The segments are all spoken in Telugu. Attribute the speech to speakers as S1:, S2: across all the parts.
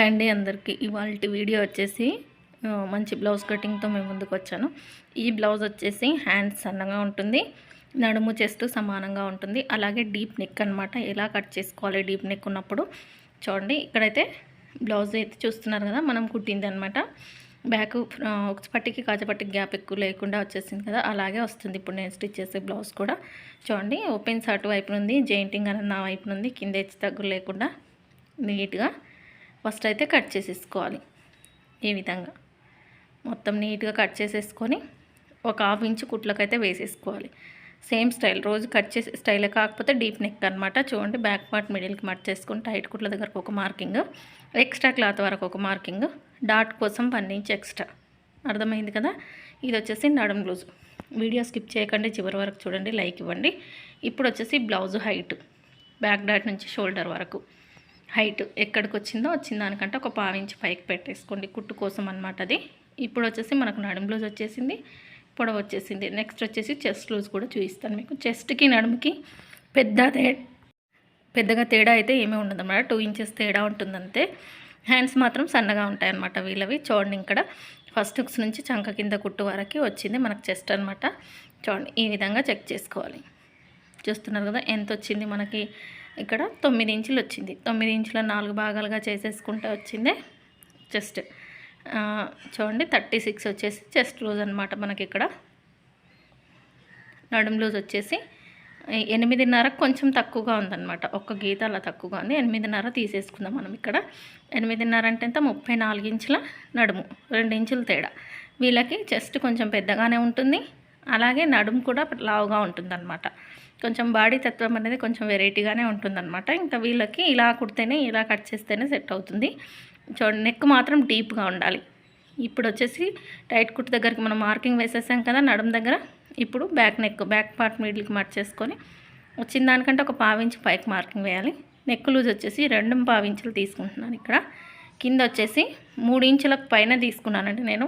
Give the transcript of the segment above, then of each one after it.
S1: అండి అందరికీ ఇవాళ వీడియో వచ్చేసి మంచి బ్లౌజ్ కటింగ్తో మేము ముందుకు వచ్చాను. ఈ బ్లౌజ్ వచ్చేసి హ్యాండ్స్ సన్నగా ఉంటుంది నడుము చెస్ట్ సమానంగా ఉంటుంది. అలాగే డీప్ నెక్ అనమాట ఎలా కట్ చేసుకోవాలి డీప్ నెక్ ఉన్నప్పుడు? చూడండి ఇక్కడైతే బ్లౌజ్ అయితే చూస్తున్నారు కదా మనం కుట్టింది అనమాట బ్యాక్ ఒక పట్టికి కాజపట్టికి గ్యాప్ ఎక్కువ లేకుండా వచ్చేసింది కదా అలాగే వస్తుంది. ఇప్పుడు నేను స్టిచ్ చేసే బ్లౌజ్ కూడా. చూడండి ఓపెన్స్ అటు వైపు నుండి జెయింటింగ్ అన్న నా వైపు నుండి కింద హెచ్చు తగ్గులు లేకుండా నీట్గా ఫస్ట్ అయితే కట్ చేసేసుకోవాలి. ఈ విధంగా. మొత్తం నీట్గా కట్ చేసేసుకొని ఒక హాఫ్ ఇంచ్ కుట్లకైతే వేసేసుకోవాలి. Same style. రోజు కట్ చేసే స్టైలే కాకపోతే డీప్ నెక్ అనమాట చూడండి బ్యాక్ పార్ట్ మిడిల్కి మట్ చేసుకొని టైట్ కుట్ల దగ్గరకు ఒక మార్కింగ్. ఎక్స్ట్రా క్లాత్ వరకు ఒక మార్కింగ్. డాట్ కోసం వన్ ఇంచ్ ఎక్స్ట్రా. అర్థమైంది కదా? ఇది వచ్చేసి నడుం బ్లౌజ్ వీడియో స్కిప్ చేయకండి చివరి వరకు చూడండి లైక్ ఇవ్వండి. ఇప్పుడు వచ్చేసి బ్లౌజ్ హైట్. బ్యాక్ డాట్ నుంచి షోల్డర్ వరకు. హైట్ ఎక్కడికి వచ్చిందో వచ్చిన దానికంటే ఒక పావు పైకి పెట్టేసుకోండి కుట్టు కోసం అనమాట అది. ఇప్పుడు వచ్చేసి మనకు నడుము బ్లౌజ్ వచ్చేసింది పొడవ వచ్చేసింది. నెక్స్ట్ వచ్చేసి చెస్ట్ లూజ్ కూడా చూపిస్తాను మీకు. చెస్ట్కి నడుముకి పెద్ద పెద్దగా తేడా అయితే ఏమీ ఉండదు అన్నమాట టూ ఇంచెస్ తేడా ఉంటుందంతే. హ్యాండ్స్ మాత్రం సన్నగా ఉంటాయి అన్నమాట వీళ్ళవి. చూడండి ఇక్కడ. ఫస్ట్ హుక్స్ నుంచి చంక కింద కుట్టు వరకు వచ్చింది మనకు చెస్ట్ అనమాట చూడండి ఈ విధంగా చెక్ చేసుకోవాలి. చూస్తున్నారు కదా ఎంత వచ్చింది మనకి? ఇక్కడ తొమ్మిది ఇంచులు వచ్చింది. తొమ్మిది ఇంచుల నాలుగు భాగాలుగా చేసేసుకుంటే వచ్చింది చెస్ట్. చూడండి థర్టీ సిక్స్ వచ్చేసి చెస్ట్ లూజ్ అనమాట మనకి ఇక్కడ. నడుం లూజ్ వచ్చేసి ఎనిమిదిన్నర కొంచెం తక్కువగా ఉందన్నమాట. ఒక్క గీత అలా తక్కువగా ఉంది. ఎనిమిదిన్నర తీసేసుకుందాం మనం ఇక్కడ. ఎనిమిదిన్నర అంటే ఎంత? ముప్పై నాలుగు ఇంచుల నడుము. రెండు ఇంచుల తేడా. వీళ్ళకి చెస్ట్ కొంచెం పెద్దగానే ఉంటుంది. అలాగే నడుము కూడా లావుగా ఉంటుందన్నమాట. కొంచెం బాడీ తత్వం అనేది కొంచెం వెరైటీగానే ఉంటుందన్నమాట. ఇంకా వీళ్ళకి ఇలా కుడితేనే ఇలా కట్ చేస్తేనే సెట్ అవుతుంది. చూడండి నెక్ మాత్రం డీప్గా ఉండాలి. ఇప్పుడు వచ్చేసి టైట్ కుట్టు దగ్గరికి మనం మార్కింగ్ వేసేసాం కదా నడుం దగ్గర. ఇప్పుడు బ్యాక్ నెక్ బ్యాక్ పార్ట్ మిడిల్కి మార్చేసుకొని వచ్చిన దానికంటే ఒక పావించి పైకి మార్కింగ్ వేయాలి. నెక్ లూజ్ వచ్చేసి రెండు పావించులు తీసుకుంటున్నాను ఇక్కడ. కింద వచ్చేసి మూడు ఇంచులకు పైన తీసుకున్నానండి నేను.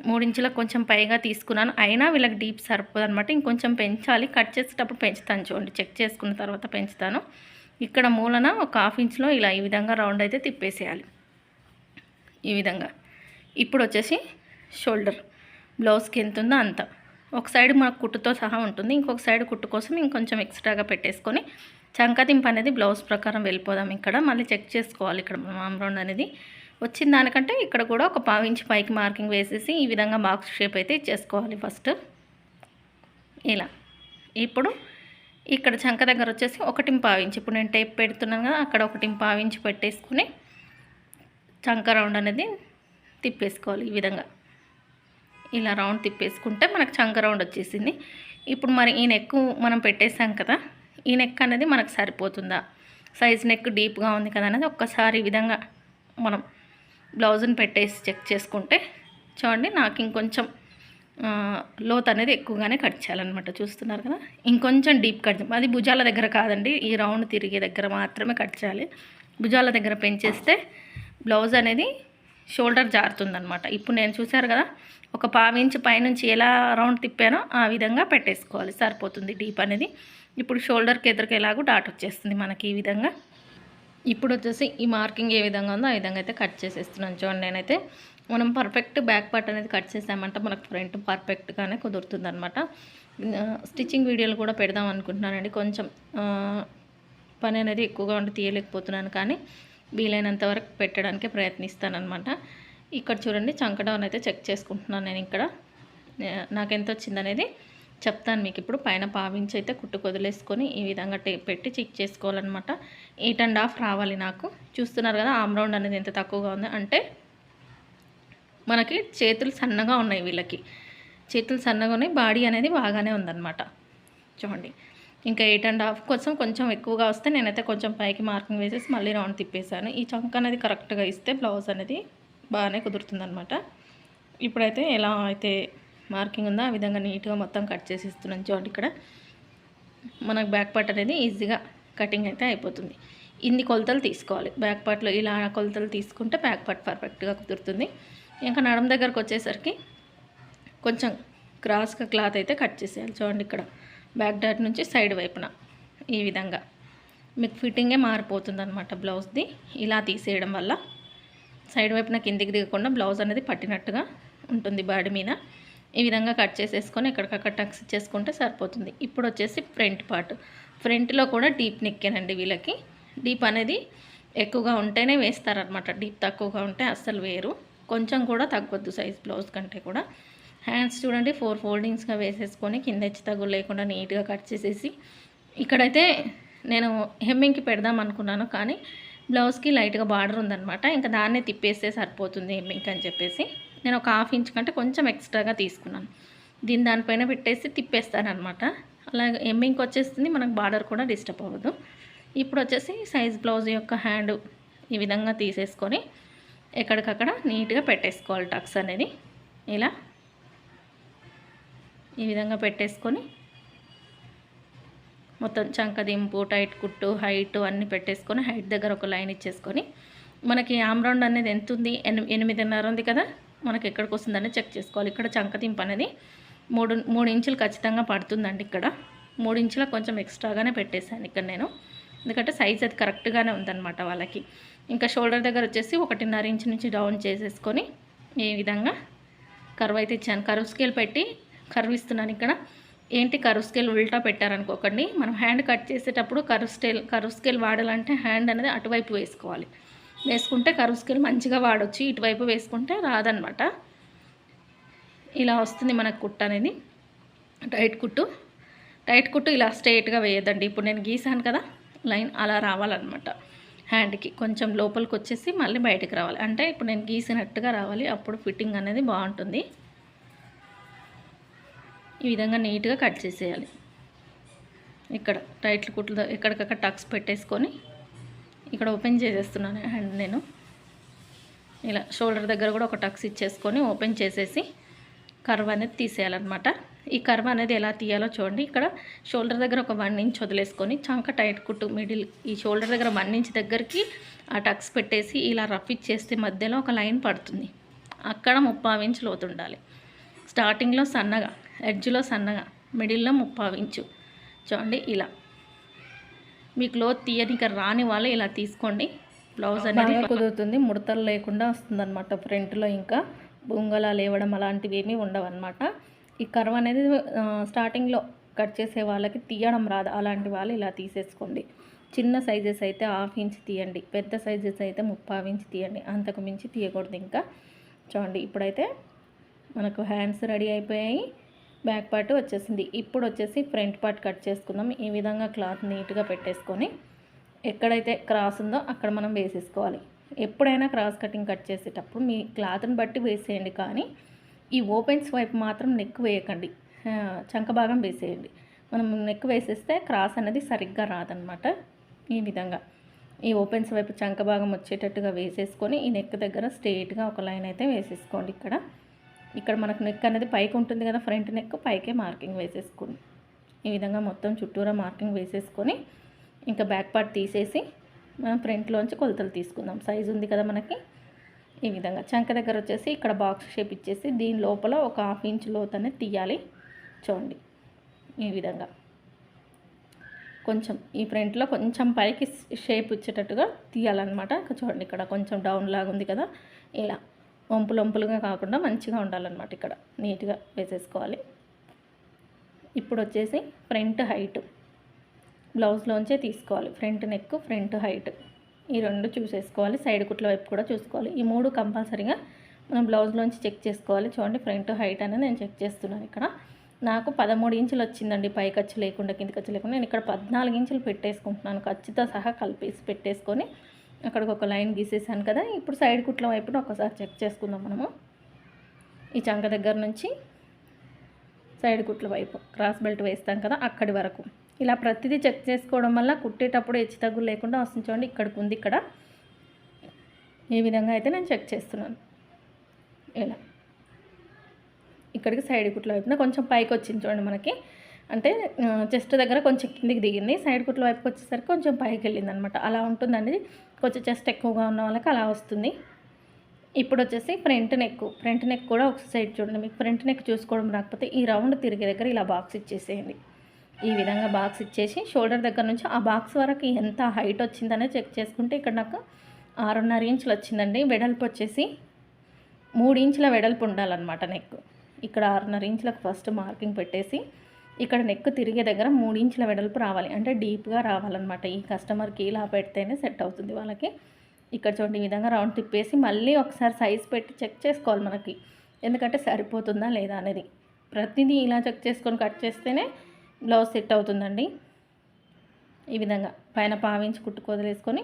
S1: మూడు ఇంచులకు కొంచెం పైగా తీసుకున్నాను. అయినా వీళ్ళకి డీప్ సరిపోదు అనమాట ఇంకొంచెం పెంచాలి. కట్ చేసేటప్పుడు పెంచుతాను చూడండి. చెక్ చేసుకున్న తర్వాత పెంచుతాను. ఇక్కడ మూలన ఒక హాఫ్ ఇంచ్లో ఇలా ఈ విధంగా రౌండ్ అయితే తిప్పేసేయాలి. ఈ విధంగా. ఇప్పుడు వచ్చేసి షోల్డర్. బ్లౌజ్కి ఎంత ఉందో అంత. ఒక సైడ్ మనకు కుట్టుతో సహా ఉంటుంది. ఇంకొక సైడ్ కుట్టు కోసం ఇంకొంచెం ఎక్స్ట్రాగా పెట్టేసుకొని చంకతింపు అనేది బ్లౌజ్ ప్రకారం వెళ్ళిపోదాం ఇక్కడ. మళ్ళీ చెక్ చేసుకోవాలి ఇక్కడ మనం ఆమ్రౌండ్ అనేది. వచ్చిన దానికంటే ఇక్కడ కూడా ఒక పావు ఇంచ్ పైకి మార్కింగ్ వేసేసి ఈ విధంగా బాక్స్ షేప్ అయితే ఇచ్చేసుకోవాలి ఫస్ట్. ఇలా. ఇప్పుడు ఇక్కడ చంక దగ్గర వచ్చేసి ఒకటి పావించి ఇప్పుడు నేను టేప్ పెడుతున్నాను కదా అక్కడ ఒకటి పావించి పెట్టేసుకుని చంక రౌండ్ అనేది తిప్పేసుకోవాలి ఈ విధంగా. ఇలా రౌండ్ తిప్పేసుకుంటే మనకు చంక రౌండ్ వచ్చేసింది. ఇప్పుడు మరి ఈ నెక్ మనం పెట్టేసాం కదా ఈ నెక్ అనేది మనకు సరిపోతుందా? సైజ్ నెక్ డీప్గా ఉంది కదా అనేది ఒక్కసారి ఈ విధంగా మనం బ్లౌజ్ని పెట్టేసి చెక్ చేసుకుంటే చూడండి నాకు ఇంకొంచెం లోత్ అనేది ఎక్కువగానే కట్ చేయాలన్నమాట. చూస్తున్నారు కదా? ఇంకొంచెం డీప్ కట్ అది భుజాల దగ్గర కాదండి. ఈ రౌండ్ తిరిగే దగ్గర మాత్రమే కట్ చేయాలి. భుజాల దగ్గర పెంచేస్తే బ్లౌజ్ అనేది షోల్డర్ జారుతుందనమాట ఇప్పుడు నేను చూశారు కదా ఒక పావించి పైనుంచి ఎలా రౌండ్ తిప్పానో ఆ విధంగా పెట్టేసుకోవాలి. సరిపోతుంది డీప్ అనేది. ఇప్పుడు షోల్డర్కి ఎదురుకు ఎలాగో డాట్ వచ్చేస్తుంది మనకి ఈ విధంగా. ఇప్పుడు వచ్చేసి ఈ మార్కింగ్ ఏ విధంగా ఉందో ఆ విధంగా అయితే కట్ చేసేస్తున్నాను. చూడండి నేనైతే మనం పర్ఫెక్ట్ బ్యాక్ పార్ట్ అనేది కట్ చేసామంటే మనకు ఫ్రంట్ పర్ఫెక్ట్గానే కుదురుతుంది అనమాట స్టిచ్చింగ్ వీడియోలు కూడా పెడదాం అనుకుంటున్నానండి. కొంచెం పని అనేది ఎక్కువగా ఉండి తీయలేకపోతున్నాను కానీ వీలైనంత వరకు పెట్టడానికే ప్రయత్నిస్తానమాట ఇక్కడ చూడండి చంక డౌన్ అయితే చెక్ చేసుకుంటున్నాను నేను ఇక్కడ. నాకు ఎంత వచ్చింది అనేది చెప్తాను మీకు. ఇప్పుడు పైన పావించి అయితే కుట్టుకొదిలేసుకొని ఈ విధంగా టే పెట్టి చెక్ చేసుకోవాలన్నమాట. ఎయిట్ అండ్ హాఫ్ రావాలి నాకు. చూస్తున్నారు కదా ఆమ్ రౌండ్ అనేది ఎంత తక్కువగా ఉంది. అంటే మనకి చేతులు సన్నగా ఉన్నాయి వీళ్ళకి. చేతులు సన్నగా ఉన్నాయి బాడీ అనేది బాగానే ఉందన్నమాట. చూడండి. ఇంకా ఎయిట్ అండ్ హాఫ్ కోసం కొంచెం ఎక్కువగా వస్తే నేనైతే కొంచెం పైకి మార్కింగ్ వేసేసి మళ్ళీ రౌండ్ తిప్పేశాను. ఈ చంక అనేది కరెక్ట్గా ఇస్తే బ్లౌజ్ అనేది బాగానే కుదురుతుందనమాట ఇప్పుడైతే ఎలా అయితే మార్కింగ్ ఉందో? ఆ విధంగా నీట్గా మొత్తం కట్ చేసి ఇస్తున్నాను చూడండి ఇక్కడ. మనకు బ్యాక్ పార్ట్ అనేది ఈజీగా కటింగ్ అయితే అయిపోతుంది. ఇన్ని కొలతలు తీసుకోవాలి. బ్యాక్ పార్ట్లో ఇలా కొలతలు తీసుకుంటే బ్యాక్ పార్ట్ పర్ఫెక్ట్గా కుదురుతుంది. ఇంకా నడం దగ్గరకు వచ్చేసరికి కొంచెం క్రాస్గా క్లాత్ అయితే కట్ చేసేయాలి చూడండి ఇక్కడ. బ్యాక్ డాట్ నుంచి సైడ్ వైపున ఈ విధంగా. మీకు ఫిట్టింగే మారిపోతుంది అనమాట బ్లౌజ్ది. ఇలా తీసేయడం వల్ల సైడ్ వైపున కిందికి దిగకుండా బ్లౌజ్ అనేది పట్టినట్టుగా ఉంటుంది బాడీ మీద. ఈ విధంగా కట్ చేసేసుకొని ఎక్కడికక్కడ టక్స్ చేసుకుంటే సరిపోతుంది. ఇప్పుడు వచ్చేసి ఫ్రంట్ పార్ట్. ఫ్రంట్లో కూడా డీప్ నెక్కేనండి వీళ్ళకి. డీప్ అనేది ఎక్కువగా ఉంటేనే వేస్తారనమాట డీప్ తక్కువగా ఉంటే అస్సలు వేరు. కొంచెం కూడా తగ్గొద్దు సైజ్ బ్లౌజ్ కంటే కూడా. హ్యాండ్స్ చూడండి ఫోర్ ఫోల్డింగ్స్గా వేసేసుకొని కింద హెచ్చు తగ్గు లేకుండా నీట్గా కట్ చేసేసి. ఇక్కడైతే నేను హెమ్మింగ్కి పెడదాం అనుకున్నాను కానీ బ్లౌజ్కి లైట్గా బార్డర్ ఉందనమాట ఇంకా దాన్నే తిప్పేస్తే సరిపోతుంది హెమ్మింగ్ అని చెప్పేసి. నేను ఒక హాఫ్ ఇంచ్ కంటే కొంచెం ఎక్స్ట్రాగా తీసుకున్నాను. దీన్ని దానిపైన పెట్టేసి తిప్పేస్తాను అనమాట అలాగే ఎమ్మింగ్కి వచ్చేస్తుంది మనకు బార్డర్ కూడా డిస్టర్బ్ అవ్వదు. ఇప్పుడు వచ్చేసి సైజ్ బ్లౌజ్ యొక్క హ్యాండ్ ఈ విధంగా తీసేసుకొని ఎక్కడికక్కడ నీట్గా పెట్టేసుకోవాలి టక్స్ అనేది. ఇలా ఈ విధంగా పెట్టేసుకొని మొత్తం చంక దింపు టైట్ కుట్టు హైట్ అన్నీ పెట్టేసుకొని హైట్ దగ్గర ఒక లైన్ ఇచ్చేసుకొని మనకి ఆమ్రౌండ్ అనేది ఎంత ఉంది? ఎనిమిదిన్నర ఉంది కదా? మనకి ఎక్కడికి వస్తుందని చెక్ చేసుకోవాలి. ఇక్కడ చంకతింపు అనేది మూడు మూడు ఇంచులు ఖచ్చితంగా పడుతుందండి ఇక్కడ. మూడు ఇంచుల కొంచెం ఎక్స్ట్రాగానే పెట్టేశాను ఇక్కడ నేను. ఎందుకంటే సైజ్ అది కరెక్ట్గానే ఉందన్నమాట వాళ్ళకి. ఇంకా షోల్డర్ దగ్గర వచ్చేసి ఒకటిన్నర ఇంచు నుంచి డౌన్ చేసేసుకొని ఈ విధంగా కర్వ్ అయితే ఇచ్చాను. కర్వ్ స్కేల్ పెట్టి కర్వ్ ఇస్తున్నాను ఇక్కడ. ఏంటి కర్వ్ స్కేల్ ఉల్టా పెట్టారనుకోకండి. మనం హ్యాండ్ కట్ చేసేటప్పుడు కర్వ్ స్కేల్ కర్వ్ స్కేల్ వాడాలంటే హ్యాండ్ అనేది అటువైపు వేసుకోవాలి. వేసుకుంటే కర్వ్ స్కేల్ మంచిగా వాడొచ్చు. ఇటువైపు వేసుకుంటే రాదనమాట. ఇలా వస్తుంది మనకు కుట్ట అనేది. టైట్ కుట్టు. టైట్ కుట్టు ఇలా స్ట్రైట్గా వేయద్దండి. ఇప్పుడు నేను గీసాను కదా లైన్ అలా రావాలన్నమాట హ్యాండ్కి కొంచెం లోపలికి వచ్చేసి మళ్ళీ బయటకు రావాలి. అంటే ఇప్పుడు నేను గీసినట్టుగా రావాలి. అప్పుడు ఫిట్టింగ్ అనేది బాగుంటుంది. ఈ విధంగా నీట్గా కట్ చేసేయాలి. ఇక్కడ టైట్లు కుట్లు ఎక్కడికక్కడ టక్స్ పెట్టేసుకొని ఇక్కడ ఓపెన్ చేసేస్తున్నాను హ్యాండ్ నేను. ఇలా షోల్డర్ దగ్గర కూడా ఒక టక్స్ ఇచ్చేసుకొని ఓపెన్ చేసేసి కర్వ్ అనేది తీసేయాలన్నమాట. ఈ కర్వ్ అనేది ఎలా తీయాలో చూడండి. ఇక్కడ షోల్డర్ దగ్గర ఒక వన్ ఇంచ్ వదిలేసుకొని చంక టైట్ కుట్టు మిడిల్ ఈ షోల్డర్ దగ్గర వన్ ఇంచ్ దగ్గరికి ఆ టక్స్ పెట్టేసి ఇలా రఫ్ ఇచ్చేస్తే మధ్యలో ఒక లైన్ పడుతుంది. అక్కడ ముప్పావు ఇంచ్ లోతు ఉండాలి. స్టార్టింగ్లో సన్నగా ఎడ్జ్లో సన్నగా మిడిల్లో ముప్పావు ఇంచు. చూడండి ఇలా. మీకు లోతు తీయనిక రాని వాళ్ళు ఇలా తీసుకోండి. బ్లౌజ్ అనేది కుదురుతుంది. ముడతలు లేకుండా వస్తుందన్నమాట ఫ్రంట్లో ఇంకా. బొంగలా లేవడం అలాంటివి ఏమీ ఉండవన్నమాట. ఈ కర్వ్ అనేది స్టార్టింగ్లో కట్ చేసే వాళ్ళకి తీయడం రాదు. అలాంటి వాళ్ళు ఇలా తీసేసుకోండి. చిన్న సైజెస్ అయితే హాఫ్ ఇంచ్ తీయండి. పెద్ద సైజెస్ అయితే ముప్పై ఇంచ్ తీయండి. అంతకు మించి తీయకూడదు ఇంకా. చూడండి ఇప్పుడైతే మనకు హ్యాండ్స్ రెడీ అయిపోయాయి. బ్యాక్ పార్ట్ వచ్చేసింది. ఇప్పుడు వచ్చేసి ఫ్రంట్ పార్ట్ కట్ చేసుకుందాం. ఈ విధంగా క్లాత్ నీట్గా పెట్టేసుకొని ఎక్కడైతే క్రాస్ ఉందో అక్కడ మనం వేసేసుకోవాలి. ఎప్పుడైనా క్రాస్ కటింగ్ కట్ చేసేటప్పుడు మీ క్లాత్ని బట్టి వేసేయండి. కానీ ఈ ఓపెన్స్ వైపు మాత్రం నెక్ వేయకండి. చంక భాగం వేసేయండి. మనం నెక్ వేసేస్తే క్రాస్ అనేది సరిగ్గా రాదనమాట ఈ విధంగా. ఈ ఓపెన్స్ వైపు చంక భాగం వచ్చేటట్టుగా వేసేసుకొని ఈ నెక్ దగ్గర స్ట్రేట్గా ఒక లైన్ అయితే వేసేసుకోండి ఇక్కడ. ఇక్కడ మనకు నెక్ అనేది పైకి ఉంటుంది కదా ఫ్రంట్ నెక్ పైకే మార్కింగ్ వేసేసుకోండి ఈ విధంగా మొత్తం చుట్టూరా మార్కింగ్ వేసేసుకొని ఇంకా బ్యాక్ పార్ట్ తీసేసి మనం ఫ్రంట్లోంచి కొలతలు తీసుకుందాం. సైజు ఉంది కదా మనకి ఈ విధంగా. చంక దగ్గర వచ్చేసి ఇక్కడ బాక్స్ షేప్ ఇచ్చేసి దీని లోపల ఒక హాఫ్ ఇంచ్ లోత్ అనేది తీయాలి. చూడండి ఈ విధంగా. కొంచెం ఈ ఫ్రంట్లో కొంచెం పైకి షేప్ ఇచ్చేటట్టుగా తీయాలన్నమాట. ఇంకా చూడండి ఇక్కడ కొంచెం డౌన్ లాగా ఉంది కదా. ఇలా. వంపులు వంపులుగా కాకుండా మంచిగా ఉండాలన్నమాట ఇక్కడ. నీట్గా వేసేసుకోవాలి. ఇప్పుడు వచ్చేసి ఫ్రంట్ హైట్. బ్లౌజ్లోంచే తీసుకోవాలి. Front neck front height. ఈ రెండు చూసేసుకోవాలి. సైడ్ కుట్ల వైపు కూడా చూసుకోవాలి. ఈ మూడు కంపల్సరీగా మనం బ్లౌజ్లోంచి చెక్ చేసుకోవాలి. చూడండి ఫ్రంట్ హైట్ అనేది నేను చెక్ చేస్తున్నాను ఇక్కడ. నాకు పదమూడు ఇంచులు వచ్చిందండి పై ఖర్చు లేకుండా కింది ఖర్చు లేకుండా. నేను ఇక్కడ పద్నాలుగు ఇంచులు పెట్టేసుకుంటున్నాను. ఖర్చుతో సహా కలిపేసి పెట్టేసుకొని అక్కడికి ఒక లైన్ గీసేసాను కదా ఇప్పుడు సైడ్ కుట్ల వైపున ఒకసారి చెక్ చేసుకుందాం మనము. ఈ చంక దగ్గర నుంచి సైడ్ కుట్ల వైపు క్రాస్ బెల్ట్ వేస్తాం కదా అక్కడి వరకు. ఇలా ప్రతిదీ చెక్ చేసుకోవడం వల్ల కుట్టేటప్పుడు హెచ్చు తగ్గులు లేకుండా వస్తుంది చూడండి ఇక్కడికి ఉంది ఇక్కడ. ఈ విధంగా అయితే నేను చెక్ చేస్తున్నాను. ఇలా. ఇక్కడికి సైడ్ కుట్ల వైపున కొంచెం పైకి వచ్చింది చూడండి మనకి. అంటే చెస్ట్ దగ్గర కొంచెం కిందికి దిగింది సైడ్ కుట్ల వైపుకి వచ్చేసరికి కొంచెం పైకి వెళ్ళింది అనమాట అలా ఉంటుందండి కొంచెం చెస్ట్ ఎక్కువగా ఉన్న వాళ్ళకి అలా వస్తుంది. ఇప్పుడు వచ్చేసి ఫ్రంట్ నెక్ ఫ్రంట్ నెక్ కూడా ఒక సైడ్ చూడండి. మీకు ఫ్రంట్ నెక్ చూసుకోవడం రాకపోతే ఈ రౌండ్ తిరిగే దగ్గర ఇలా బాక్స్ ఇచ్చేసేయండి. ఈ విధంగా బాక్స్ ఇచ్చేసి షోల్డర్ దగ్గర నుంచి ఆ బాక్స్ వరకు ఎంత హైట్ వచ్చిందనే చెక్ చేసుకుంటే ఇక్కడ నాకు ఆరున్నర ఇంచులు వచ్చిందండి. వెడల్పు వచ్చేసి మూడు ఇంచుల వెడల్పు ఉండాలన్నమాట నెక్ ఇక్కడ ఆరున్నర ఇంచులకు ఫస్ట్ మార్కింగ్ పెట్టేసి ఇక్కడ నెక్ తిరిగే దగ్గర మూడు ఇంచుల వెడల్పు రావాలి. అంటే డీప్గా రావాలన్నమాట. ఈ కస్టమర్కి ఇలా పెడితేనే సెట్ అవుతుంది వాళ్ళకి. ఇక్కడ చూడండి ఈ విధంగా రౌండ్ తిప్పేసి మళ్ళీ ఒకసారి సైజ్ పెట్టి చెక్ చేసుకోవాలి మనకి. ఎందుకంటే సరిపోతుందా లేదా అనేది. ప్రతిదీ ఇలా చెక్ చేసుకొని కట్ చేస్తేనే బ్లౌజ్ సెట్ అవుతుందండి. ఈ విధంగా పైన పావించి కుట్టుకు వదిలేసుకొని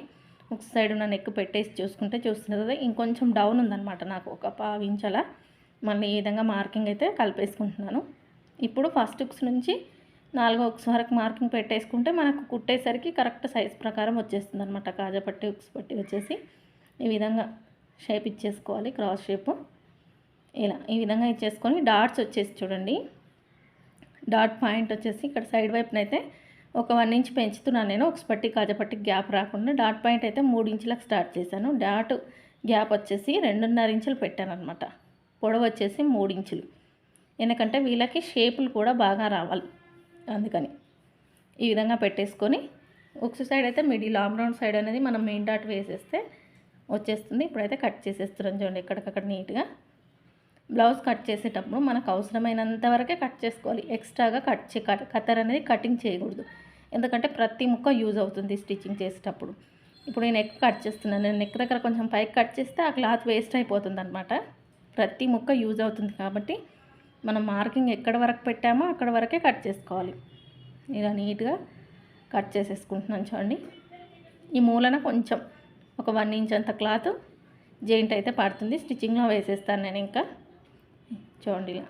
S1: ఒక సైడ్ ఉన్న నెక్ పెట్టేసి చూసుకుంటే చూస్తున్నది కదా. ఇంకొంచెం డౌన్ ఉందన్నమాట నాకు. ఒక పావించలా మళ్ళీ ఈ విధంగా మార్కింగ్ అయితే కలిపేసుకుంటున్నాను. ఇప్పుడు ఫస్ట్ ఉక్స్ నుంచి నాలుగో ఉక్స్ వరకు మార్కింగ్ పెట్టేసుకుంటే మనకు కుట్టేసరికి కరెక్ట్ సైజ్ ప్రకారం వచ్చేస్తుంది అనమాట కాజా పట్టి ఉక్స్ పట్టి వచ్చేసి ఈ విధంగా షేప్ ఇచ్చేసుకోవాలి క్రాస్ షేప్ ఇలా ఈ విధంగా ఇచ్చేసుకొని డాట్స్ వచ్చేసి చూడండి. డాట్ పాయింట్ వచ్చేసి ఇక్కడ సైడ్ వైపునైతే ఒక వన్ ఇంచ్ పెంచుతున్నాను నేను. ఒక పట్టి కాజపట్టి గ్యాప్ రాకుండా డాట్ పాయింట్ అయితే మూడు ఇంచులకు స్టార్ట్ చేశాను. డాట్ గ్యాప్ వచ్చేసి రెండున్నర ఇంచులు పెట్టాను అనమాట పొడవు వచ్చేసి మూడు ఇంచులు. ఎందుకంటే వీళ్ళకి షేపులు కూడా బాగా రావాలి. అందుకని ఈ విధంగా పెట్టేసుకొని ఒక సైడ్ అయితే మిడిల్ ఆమ్ రౌండ్ సైడ్ అనేది మనం మెయిన్ డాట్ వేసేస్తే వచ్చేస్తుంది. ఇప్పుడైతే కట్ చేసేస్తున్నాం చూడండి ఎక్కడికక్కడ నీట్గా. బ్లౌజ్ కట్ చేసేటప్పుడు మనకు అవసరమైనంత వరకే కట్ చేసుకోవాలి. ఎక్స్ట్రాగా కట్ చే కట్ కత్తర్ అనేది కటింగ్ చేయకూడదు. ఎందుకంటే ప్రతి ముక్క యూజ్ అవుతుంది స్టిచ్చింగ్ చేసేటప్పుడు. ఇప్పుడు నేను నెక్ కట్ చేస్తున్నాను. నేను నెక్ దగ్గర కొంచెం పైకి కట్ చేస్తే ఆ క్లాత్ వేస్ట్ అయిపోతుంది అనమాట ప్రతి ముక్క యూజ్ అవుతుంది కాబట్టి మనం మార్కింగ్ ఎక్కడ వరకు పెట్టామో అక్కడ వరకే కట్ చేసుకోవాలి. ఇలా నీట్గా కట్ చేసేసుకుంటున్నాను చూడండి. ఈ మూలన కొంచెం ఒక వన్ ఇంచ్ అంత క్లాత్ జెయింట్ అయితే పడుతుంది. స్టిచ్చింగ్లో వేసేస్తాను నేను ఇంకా. చూడండి ఇలా.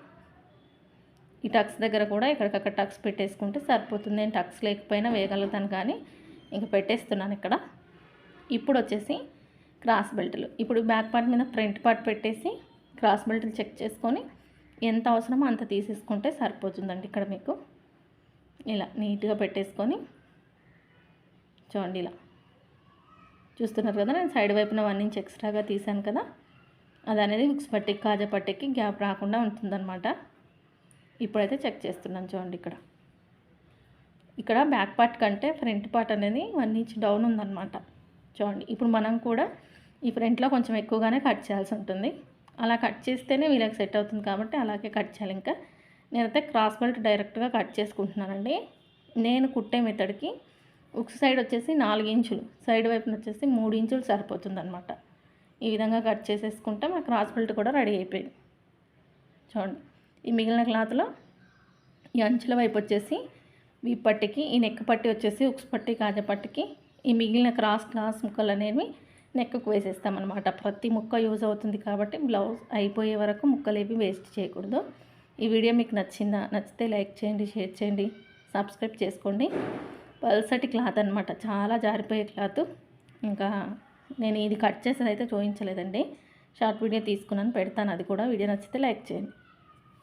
S1: ఈ టక్స్ దగ్గర కూడా ఇక్కడికక్కడ టక్స్ పెట్టేసుకుంటే సరిపోతుంది. నేను టక్స్ లేకపోయినా వేయగలుగుతాను కానీ ఇంక పెట్టేస్తున్నాను ఇక్కడ. ఇప్పుడు వచ్చేసి క్రాస్ బెల్ట్లు. ఇప్పుడు బ్యాక్ పార్ట్ మీద ఫ్రంట్ పార్ట్ పెట్టేసి క్రాస్ బెల్ట్లు చెక్ చేసుకొని ఎంత అవసరమో అంత తీసేసుకుంటే సరిపోతుందండి ఇక్కడ మీకు. ఇలా నీట్గా పెట్టేసుకొని చూడండి ఇలా. చూస్తున్నారు కదా నేను సైడ్ వైపున వన్ ఇంచ్ ఎక్స్ట్రాగా తీసాను కదా. అది అనేది ఉక్స్ పట్టికి కాజా పట్టికి గ్యాప్ రాకుండా ఉంటుందన్నమాట. ఇప్పుడైతే చెక్ చేస్తున్నాను చూడండి ఇక్కడ. ఇక్కడ బ్యాక్ పార్ట్ కంటే ఫ్రంట్ పార్ట్ అనేది వన్ ఇంచ్ డౌన్ ఉందన్నమాట. చూడండి ఇప్పుడు మనం కూడా ఈ ఫ్రంట్లో కొంచెం ఎక్కువగానే కట్ చేయాల్సి ఉంటుంది. అలా కట్ చేస్తేనే వీళ్ళకి సెట్ అవుతుంది కాబట్టి అలాగే కట్ చేయాలి ఇంకా. నేనైతే క్రాస్ బెల్ట్ డైరెక్ట్గా కట్ చేసుకుంటున్నానండి. నేను కుట్టే మెథడ్కి ఉక్స్ సైడ్ వచ్చేసి నాలుగు ఇంచులు సైడ్ వైపున వచ్చేసి మూడు ఇంచులు సరిపోతుంది అనమాట ఈ విధంగా కట్ చేసేసుకుంటే మా క్రాస్ బెల్ట్ కూడా రెడీ అయిపోయింది. చూడండి ఈ మిగిలిన క్లాత్లో ఈ అంచుల వైపు వచ్చేసి ఈ పట్టికి ఈ నెక్ పట్టి వచ్చేసి ఉక్స్ పట్టి కాజా పట్టికి ఈ మిగిలిన క్రాస్ క్రాస్ ముక్కలు అనేవి నెక్కు వేసేస్తామన్నమాట. ప్రతి ముక్క యూజ్ అవుతుంది కాబట్టి బ్లౌజ్ అయిపోయే వరకు ముక్కలేవి వేస్ట్ చేయకూడదు. ఈ వీడియో మీకు నచ్చిందా? నచ్చితే లైక్ చేయండి షేర్ చేయండి సబ్స్క్రైబ్ చేసుకోండి. పల్సటి క్లాత్ అనమాట చాలా జారిపోయే క్లాత్. ఇంకా నేను ఇది కట్ చేసేది అయితే చూపించలేదండి షార్ట్ వీడియో తీసుకున్నాను పెడతాను. అది కూడా వీడియో నచ్చితే లైక్ చేయండి.